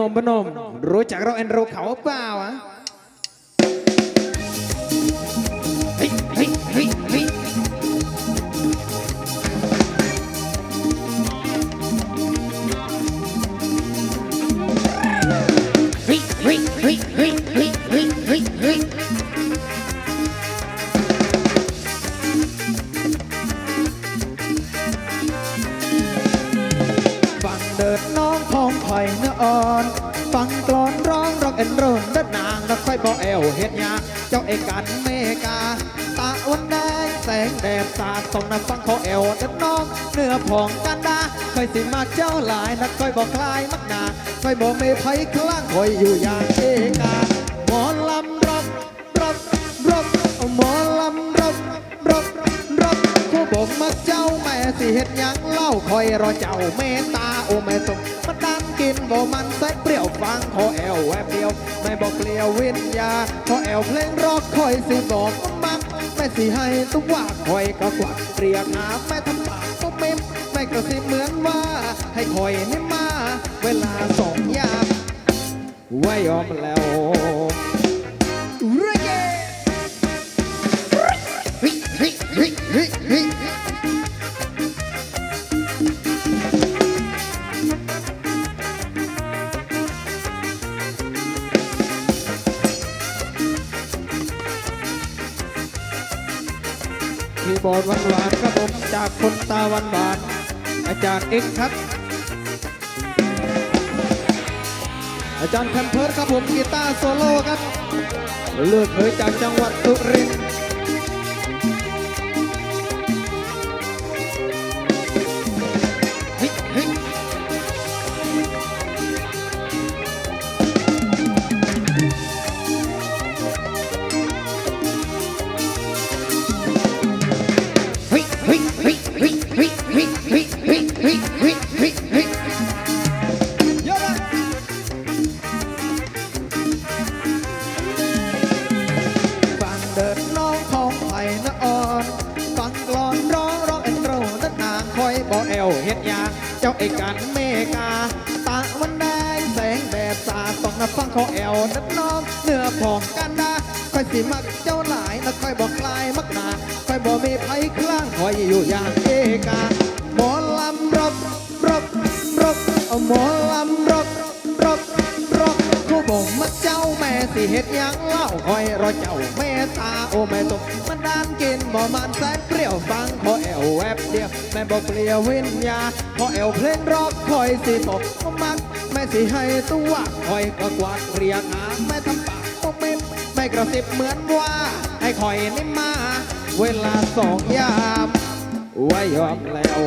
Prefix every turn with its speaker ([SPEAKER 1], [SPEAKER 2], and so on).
[SPEAKER 1] นมพนม รู้จักเราแอนโรเขาเปล่าอะเฮ้ยเฮ้ยเฮ้ยเฮ้ยเฮ้ยเฮ้ยเฮ้ยเฮ้ยเฮ้ยเฮ้ยเฮ้ยฟังเดิน องพองไผ่เนื้ออ่อน ฟังกลอนร้องร็อกเอ็นโรนเดินนางแล้วค่อยบอกแอวเฮ็ดยาเจ้าเอกันเมกา ตาวันแดงแสงแดดสาดส่องน้ำฟังเขาแอวเดินน้องเนื้อพองกันดาค่อยสิมากเจ้าหลายนักค่อยบอกคลายมักนาค่อยบอกไม่ไผ่คลั่งคอยอยู่อย่างเอกาหมอลำร็อกร็อกร็อกหมอลำร็อกร็อกร็อกผู้บอกมักเจ้าแม่สิเฮ็ดหยังเล่าคอยรอเจ้าเมตตาโอ้แม่สมมัน กินบ่มันแซ่เปรี้ยวฟังขอแอวแวบเดียว ไม่บอกเปลี่ยววิญญาขอแอวเพลงร็อกคอยสิบอกมักแม่สิให้ตุกว่าคอยก็กวักเรียกหาแม่ทำปากก็เมมแม่กระซิบเหมือนว่า ให้คอยนี่มา เวลาสองยามไว้ยอมแล้ว คีย์บอร์ดหวานครับผมจากคนตาหวานหวานอาจารย์เอ็กครับ อาจารย์แคมเพิร์ดครับผมกีตาร์โซโล่ครับเลือกเลยจากจังหวัดสุรินทร์ ฮ็ดยา เจ้าไอ้กันเมกาตาวันแดงแสงแดดสาดส่องนะฟังเขาแอวนัดน้องเนื้อผองกันดาคอยสิมักเจ้าหลายนะคอยบอกลายมักนาคอยบอกมีไผ่คลั่งคอยอยู่อย่างเอกาหมอลำรบรบรบหมอลำรบ แม่สิเฮ็ดยังเล่าคอยรอเจ้าแม่ตาโอ้แม่ตกมันดานกินบ่มันแสนเปรี้ยวฟังพอแอวแวบเดียวแม่บอกเปลี่ยววิญญาพอแอวเพลงรอกคอยสิบอกก็มักแม่สิให้ตัวคอยก็กวาดเรียกหาแม่ทำปากก็เม็ดแม่กระซิบเหมือนว่า ให้คอยนี่มา เวลาสองยามไว้ยอมแล้ว